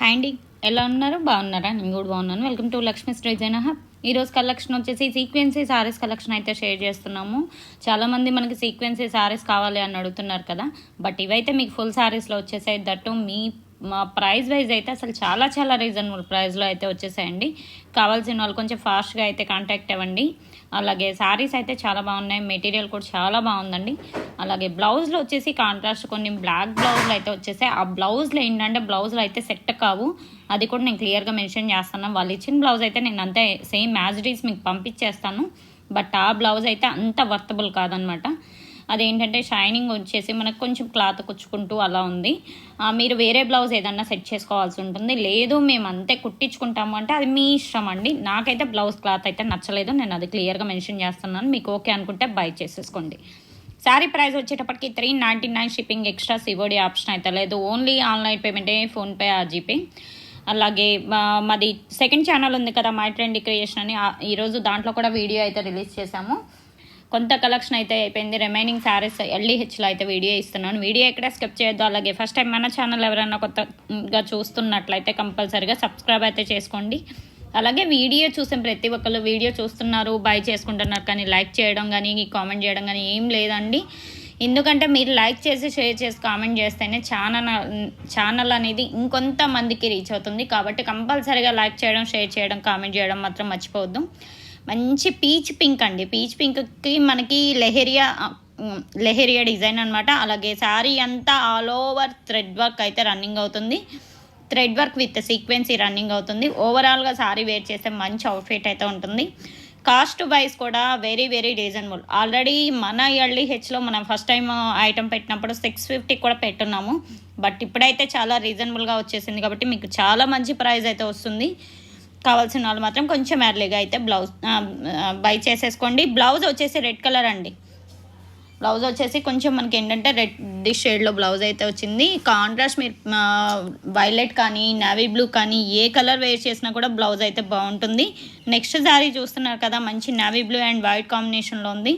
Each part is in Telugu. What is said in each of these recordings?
హ్యాండీ ఎలా ఉన్నారు? బాగున్నారా? నేను కూడా బాగున్నాను. Welcome to Lakshmi design hub ఈరోజు కలెక్షన్ వచ్చేసి సీక్వెన్సీ సారీస్ కలెక్షన్ అయితే షేర్ చేస్తున్నాము. చాలామంది మనకి సీక్వెన్సీ సారీస్ కావాలి అని అడుగుతున్నారు కదా. బట్ ఇవైతే మీకు ఫుల్ సారీస్లో వచ్చేసాయి దట్టు మీ మా ప్రైస్ వైజ్ అయితే అసలు చాలా చాలా రీజనబుల్ ప్రైస్లో అయితే వచ్చేసాయండి. కావాల్సిన వాళ్ళు కొంచెం ఫాస్ట్గా అయితే కాంటాక్ట్ అవ్వండి. అలాగే శారీస్ అయితే చాలా బాగున్నాయి. మెటీరియల్ కూడా చాలా బాగుందండి. అలాగే బ్లౌజ్లో వచ్చేసి కాంట్రాస్ట్ కొన్ని బ్లాక్ బ్లౌజ్లు అయితే వచ్చేసాయి. ఆ బ్లౌజ్లో ఏంటంటే బ్లౌజ్లో అయితే సెట్ కావు. అది కూడా నేను క్లియర్గా మెన్షన్ చేస్తాను. వాళ్ళు ఇచ్చిన బ్లౌజ్ అయితే నేను అంతే సేమ్ యాజ్ డీస్ మీకు పంపించేస్తాను. బట్ ఆ బ్లౌజ్ అయితే అంత వర్తబుల్ కాదనమాట. అదేంటంటే షైనింగ్ వచ్చేసి మనకు కొంచెం క్లాత్ కుచ్చుకుంటూ అలా ఉంది. మీరు వేరే బ్లౌజ్ ఏదన్నా సెట్ చేసుకోవాల్సి ఉంటుంది. లేదు మేము అంతే కుట్టించుకుంటాము అంటే అది మీ ఇష్టం అండి. నాకైతే బ్లౌజ్ క్లాత్ అయితే నచ్చలేదు. నేను అది క్లియర్గా మెన్షన్ చేస్తున్నాను. మీకు ఓకే అనుకుంటే బై చేసేసుకోండి. శారీ ప్రైస్ వచ్చేటప్పటికి three ninety nine shipping extra COD option అయితే లేదు. ఓన్లీ ఆన్లైన్ పేమెంటే ఫోన్పే ఆ జీపే అలాగే మాది సెకండ్ ఛానల్ ఉంది కదా మై ట్రెండ్ క్రియేషన్ అని. ఈరోజు దాంట్లో కూడా వీడియో అయితే రిలీజ్ చేశాము. కొంత కలెక్షన్ అయితే అయిపోయింది. రిమైనింగ్ శారీస్ ఎల్ఈహెచ్లో అయితే వీడియో ఇస్తున్నాను. వీడియో ఎక్కడ స్కిప్ చేయొద్దు. అలాగే ఫస్ట్ టైం మన ఛానల్ ఎవరైనా కొత్తగా చూస్తున్నట్లయితే కంపల్సరీగా సబ్స్క్రైబ్ అయితే చేసుకోండి. అలాగే వీడియో చూసిన ప్రతి ఒక్కరు వీడియో చూస్తున్నారు బై చేసుకుంటున్నారు కానీ లైక్ చేయడం కానీ కామెంట్ చేయడం కానీ ఏం లేదండి. ఎందుకంటే మీరు లైక్ చేసి షేర్ చేసి కామెంట్ చేస్తేనే ఛానల్ ఛానల్ అనేది ఇంకొంతమందికి రీచ్ అవుతుంది. కాబట్టి కంపల్సరీగా లైక్ చేయడం షేర్ చేయడం కామెంట్ చేయడం మాత్రం మర్చిపోవద్దు. మంచి పీచ్ పింక్ అండి. పీచ్ పింక్కి మనకి లెహెరియా లెహెరియా డిజైన్ అనమాట అలాగే శారీ అంతా ఆల్ ఓవర్ థ్రెడ్ వర్క్ అయితే రన్నింగ్ అవుతుంది. Thread work with sequence running అవుతుంది. ఓవరాల్గా శారీ వేర్ చేస్తే మంచి అవుట్ఫిట్ అయితే ఉంటుంది. కాస్ట్ వైజ్ కూడా వెరీ వెరీ రీజనబుల్. ఆల్రెడీ మన ఎల్డీ హెచ్లో మనం ఫస్ట్ టైం ఐటమ్ పెట్టినప్పుడు సిక్స్ ఫిఫ్టీ కూడా పెట్టున్నాము. బట్ ఇప్పుడైతే చాలా రీజనబుల్గా వచ్చేసింది కాబట్టి మీకు చాలా మంచి ప్రైస్ అయితే వస్తుంది. కావాల్సిన వాళ్ళు మాత్రం కొంచెం ఎర్లీగా అయితే బ్లౌజ్ బై చేసేసుకోండి. బ్లౌజ్ వచ్చేసి రెడ్ కలర్ అండి. బ్లౌజ్ వచ్చేసి కొంచెం మనకి ఏంటంటే రెడ్ షేడ్లో బ్లౌజ్ అయితే వచ్చింది. కాంట్రాస్ట్ మీరు వైలెట్ కానీ నావీ బ్లూ కానీ ఏ కలర్ వేర్ చేసినా కూడా బ్లౌజ్ అయితే బాగుంటుంది. నెక్స్ట్ శారీ చూస్తున్నారు కదా మంచి నావీ బ్లూ అండ్ వైట్ కాంబినేషన్లో ఉంది.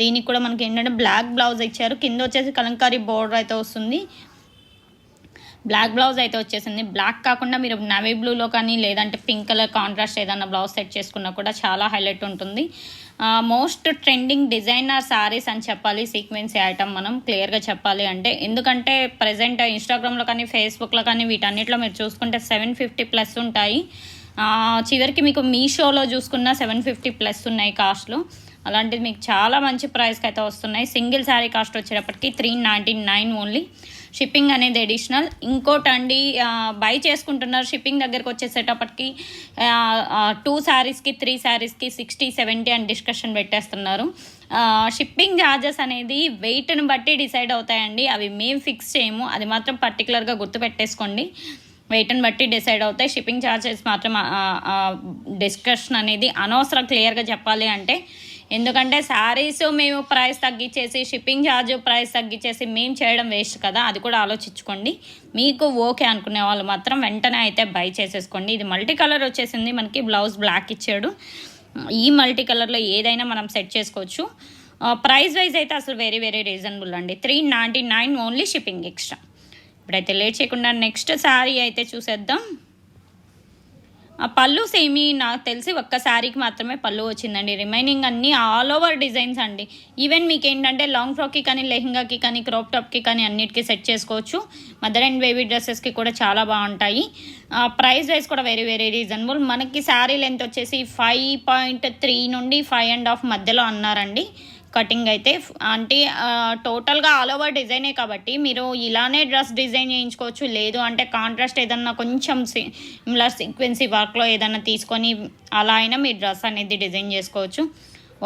దీనికి కూడా మనకి ఏంటంటే బ్లాక్ బ్లౌజ్ ఇచ్చారు. కింద వచ్చేసి కలంకారీ బోర్డర్ అయితే వస్తుంది. బ్లాక్ బ్లౌజ్ అయితే వచ్చేసింది. బ్లాక్ కాకుండా మీరు నవీ బ్లూలో కానీ లేదంటే పింక్ కలర్ కాంట్రాస్ట్ ఏదైనా బ్లౌజ్ సెట్ చేసుకున్నా కూడా చాలా హైలైట్ ఉంటుంది. మోస్ట్ ట్రెండింగ్ డిజైనర్ సారీస్ అని చెప్పాలి సీక్వెన్సీ ఐటమ్ మనం క్లియర్గా చెప్పాలి అంటే. ఎందుకంటే ప్రజెంట్ ఇన్స్టాగ్రామ్లో కానీ ఫేస్బుక్లో కానీ వీటన్నిటిలో మీరు చూసుకుంటే సెవెన్ ఫిఫ్టీ ప్లస్ ఉంటాయి. చివరికి మీకు మీషోలో చూసుకున్న సెవెన్ ఫిఫ్టీ ప్లస్ ఉన్నాయి కాస్ట్లు అలాంటిది మీకు చాలా మంచి ప్రైస్కి అయితే వస్తున్నాయి. సింగిల్ శారీ కాస్ట్ వచ్చేటప్పటికి three ninety nine only shipping అనేది అడిషనల్ ఇంకోటండి బై చేసుకుంటున్నారు షిప్పింగ్ దగ్గరకు వచ్చేసేటప్పటికి టూ శారీస్కి త్రీ శారీస్కి సిక్స్టీ సెవెంటీ అని డిస్కషన్ పెట్టేస్తున్నారు. షిప్పింగ్ ఛార్జెస్ అనేది వెయిట్ని బట్టి డిసైడ్ అవుతాయండి. అవి మేము ఫిక్స్ చేయము. అది మాత్రం పర్టికులర్గా గుర్తుపెట్టేసుకోండి వెయిట్ని బట్టి డిసైడ్ అవుతాయి. షిప్పింగ్ ఛార్జెస్ మాత్రం డిస్కషన్ అనేది అనవసరం క్లియర్గా చెప్పాలి అంటే ఎందుకంటే శారీస్ మేము ప్రైస్ తగ్గించేసి షిప్పింగ్ ఛార్జ్ ప్రైస్ తగ్గించేసి మేము చేయడం వేస్ట్ కదా అది కూడా ఆలోచించుకోండి. మీకు ఓకే అనుకునే వాళ్ళు మాత్రం వెంటనే అయితే బై చేసేసుకోండి. ఇది మల్టీ కలర్ వచ్చేసింది మనకి బ్లౌజ్ బ్లాక్ ఇచ్చాడు. ఈ మల్టీ కలర్లో ఏదైనా మనం సెట్ చేసుకోవచ్చు. ప్రైస్ వైజ్ అయితే అసలు వెరీ వెరీ రీజనబుల్ అండి. Three ninety nine only shipping extra ఇప్పుడైతే లేట్ చేయకుండా నెక్స్ట్ శారీ అయితే చూసేద్దాం. పళ్ళు సేమీ నాకు తెలిసి ఒక్క శారీకి మాత్రమే పళ్ళు వచ్చిందండి. రిమైనింగ్ అన్నీ ఆల్ ఓవర్ డిజైన్స్ అండి. ఈవెన్ మీకు ఏంటంటే లాంగ్ ఫ్రాక్కి కానీ లెహంగాకి కానీ క్రాప్ టాప్కి కానీ అన్నిటికీ సెట్ చేసుకోవచ్చు. మదర్ అండ్ బేబీ డ్రెస్సెస్కి కూడా చాలా బాగుంటాయి. ప్రైస్ వైజ్ కూడా వెరీ వెరీ రీజనబుల్ మనకి శారీ లెంత్ వచ్చేసి ఫైవ్ పాయింట్ త్రీ నుండి ఫైవ్ అండ్ హాఫ్ మధ్యలో అన్నారండి. కటింగ్ అయితే అంటే టోటల్గా ఆల్ ఓవర్ డిజైనే కాబట్టి మీరు ఇలానే డ్రెస్ డిజైన్ చేయించుకోవచ్చు. లేదు అంటే కాంట్రాస్ట్ ఏదన్నా కొంచెం ఇలా సీక్వెన్సీ వర్క్లో ఏదన్నా తీసుకొని అలా అయినా మీ డ్రెస్ అనేది డిజైన్ చేసుకోవచ్చు.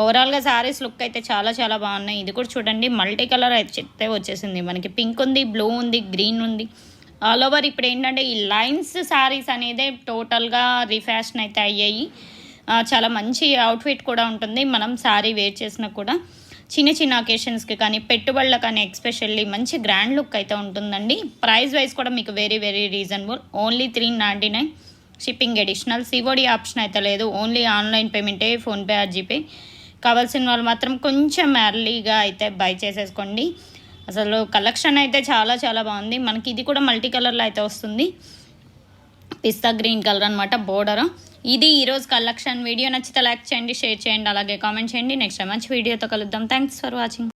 ఓవరాల్గా శారీస్ లుక్ అయితే చాలా చాలా బాగున్నాయి. ఇది కూడా చూడండి మల్టీ కలర్ అయితే వచ్చేసింది మనకి. పింక్ ఉంది బ్లూ ఉంది గ్రీన్ ఉంది. ఆల్ ఓవర్ ఇప్పుడు ఏంటంటే ఈ లైన్స్ శారీస్ అనేది టోటల్గా రీఫ్యాషన్ అయితే అయ్యాయి. చాలా మంచి అవుట్ఫిట్ కూడా ఉంటుంది. మనం శారీ వేర్ చేసినా కూడా చిన్న చిన్న అకేషన్స్కి కానీ పెట్టుబడుల కానీ ఎక్స్పెషల్లీ మంచి గ్రాండ్ లుక్ అయితే ఉంటుందండి. ప్రైస్ వైజ్ కూడా మీకు very very reasonable only three ninety nine shipping additional COD option అయితే లేదు. ఓన్లీ ఆన్లైన్ పేమెంటే ఫోన్పే ఆర్ జీపే కావాల్సిన వాళ్ళు మాత్రం కొంచెం ఎర్లీగా అయితే బై చేసేసుకోండి. అసలు కలెక్షన్ అయితే చాలా చాలా బాగుంది. మనకి ఇది కూడా మల్టీ కలర్లో అయితే వస్తుంది. పిస్తా గ్రీన్ కలర్ అనమాట బోర్డర్. ఇది ఈరోజు కలెక్షన్. వీడియో నచ్చితే లైక్ చేయండి షేర్ చేయండి అలాగే కామెంట్ చేయండి. నెక్స్ట్ మంచి వీడియోతో కలుద్దాం. Thanks for watching